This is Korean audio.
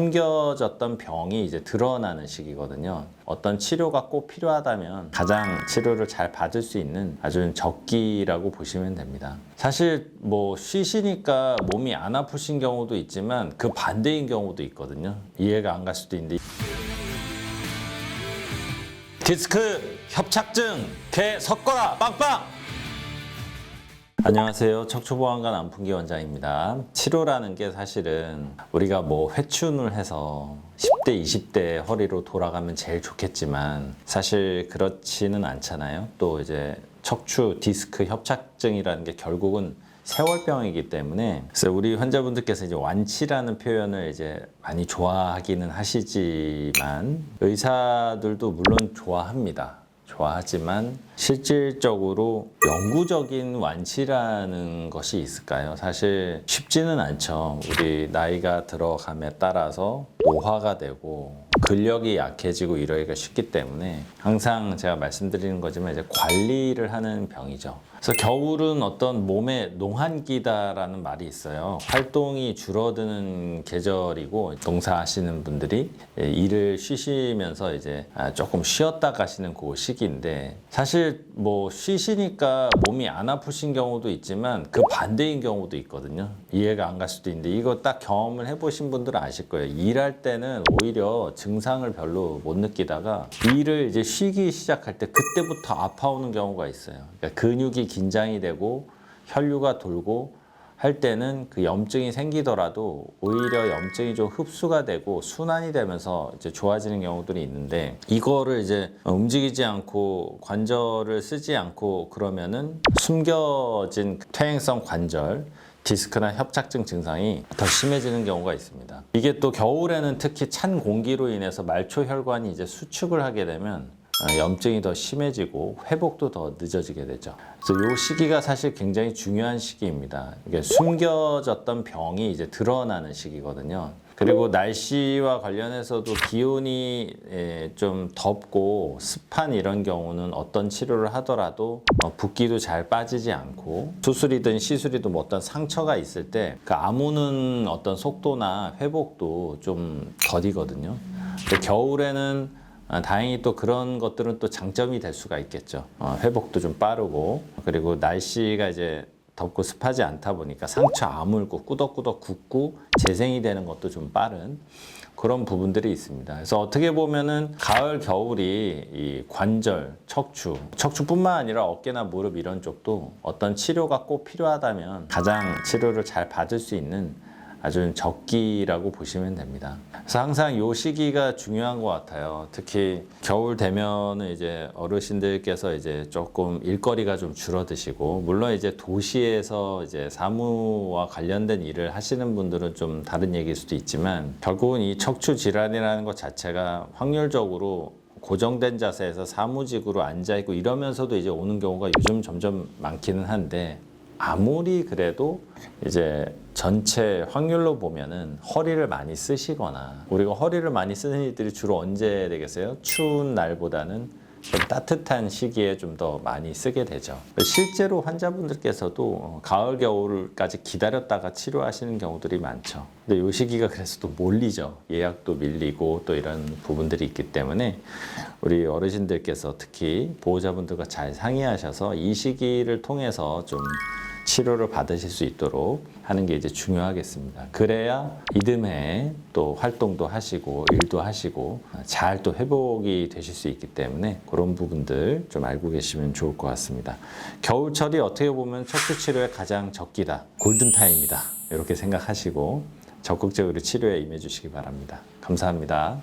숨겨졌던 병이 이제 드러나는 시기거든요. 어떤 치료가 꼭 필요하다면 가장 치료를 잘 받을 수 있는 아주 적기라고 보시면 됩니다. 사실 뭐 쉬시니까 몸이 안 아프신 경우도 있지만 그 반대인 경우도 있거든요. 이해가 안 갈 수도 있는데 디스크 협착증 개 섞어라 빵빵 안녕하세요. 척추보안관 안풍기 원장입니다. 치료라는 게 사실은 우리가 뭐 회춘을 해서 10대, 20대 허리로 돌아가면 제일 좋겠지만 사실 그렇지는 않잖아요. 또 이제 척추 디스크 협착증이라는 게 결국은 세월병이기 때문에 그래서 우리 환자분들께서 이제 완치라는 표현을 이제 많이 좋아하기는 하시지만 의사들도 물론 좋아합니다. 좋아하지만 실질적으로 영구적인 완치라는 것이 있을까요? 사실 쉽지는 않죠. 우리 나이가 들어감에 따라서 노화가 되고 근력이 약해지고 이러기가 쉽기 때문에 항상 제가 말씀드리는 거지만 이제 관리를 하는 병이죠. 그래서 겨울은 어떤 몸의 농한기다라는 말이 있어요. 활동이 줄어드는 계절이고 농사하시는 분들이 예, 일을 쉬시면서 이제 아, 조금 쉬었다 가시는 그 시기인데 사실 뭐 쉬시니까 몸이 안 아프신 경우도 있지만 그 반대인 경우도 있거든요. 이해가 안 갈 수도 있는데 이거 딱 경험을 해보신 분들은 아실 거예요. 일할 때는 오히려 증상을 별로 못 느끼다가 일을 이제 쉬기 시작할 때 그때부터 아파오는 경우가 있어요. 그러니까 근육이 긴장이 되고 혈류가 돌고 할 때는 그 염증이 생기더라도 오히려 염증이 좀 흡수가 되고 순환이 되면서 이제 좋아지는 경우들이 있는데 이거를 이제 움직이지 않고 관절을 쓰지 않고 그러면은 숨겨진 퇴행성 관절 디스크나 협착증 증상이 더 심해지는 경우가 있습니다. 이게 또 겨울에는 특히 찬 공기로 인해서 말초 혈관이 이제 수축을 하게 되면 어, 염증이 더 심해지고 회복도 더 늦어지게 되죠. 그래서 이 시기가 사실 굉장히 중요한 시기입니다. 이게 숨겨졌던 병이 이제 드러나는 시기거든요. 그리고 날씨와 관련해서도 기온이 예, 좀 덥고 습한 이런 경우는 어떤 치료를 하더라도 어, 붓기도 잘 빠지지 않고 수술이든 시술이든 뭐 어떤 상처가 있을 때 그 아무는 어떤 속도나 회복도 좀 더디거든요. 겨울에는 아, 다행히 또 그런 것들은 또 장점이 될 수가 있겠죠. 어, 회복도 좀 빠르고 그리고 날씨가 이제 덥고 습하지 않다 보니까 상처 아물고 꾸덕꾸덕 굳고 재생이 되는 것도 좀 빠른 그런 부분들이 있습니다. 그래서 어떻게 보면은 가을 겨울이 이 관절, 척추, 척추뿐만 아니라 어깨나 무릎 이런 쪽도 어떤 치료가 꼭 필요하다면 가장 치료를 잘 받을 수 있는 아주 적기라고 보시면 됩니다. 그래서 항상 요 시기가 중요한 것 같아요. 특히 겨울 되면은 이제 어르신들께서 이제 조금 일거리가 좀 줄어드시고 물론 이제 도시에서 이제 사무와 관련된 일을 하시는 분들은 좀 다른 얘기일 수도 있지만 결국은 이 척추 질환이라는 것 자체가 확률적으로 고정된 자세에서 사무직으로 앉아 있고 이러면서도 이제 오는 경우가 요즘 점점 많기는 한데 아무리 그래도 이제 전체 확률로 보면은 허리를 많이 쓰시거나 우리가 허리를 많이 쓰는 일들이 주로 언제 되겠어요? 추운 날보다는 좀 따뜻한 시기에 좀 더 많이 쓰게 되죠. 실제로 환자분들께서도 어, 가을 겨울까지 기다렸다가 치료하시는 경우들이 많죠. 근데 이 시기가 그래서 또 몰리죠. 예약도 밀리고 또 이런 부분들이 있기 때문에 우리 어르신들께서 특히 보호자분들과 잘 상의하셔서 이 시기를 통해서 좀 치료를 받으실 수 있도록 하는 게 이제 중요하겠습니다. 그래야 이듬해 또 활동도 하시고 일도 하시고 잘 또 회복이 되실 수 있기 때문에 그런 부분들 좀 알고 계시면 좋을 것 같습니다. 겨울철이 어떻게 보면 척추 치료의 가장 적기다. 골든타임이다. 이렇게 생각하시고 적극적으로 치료에 임해 주시기 바랍니다. 감사합니다.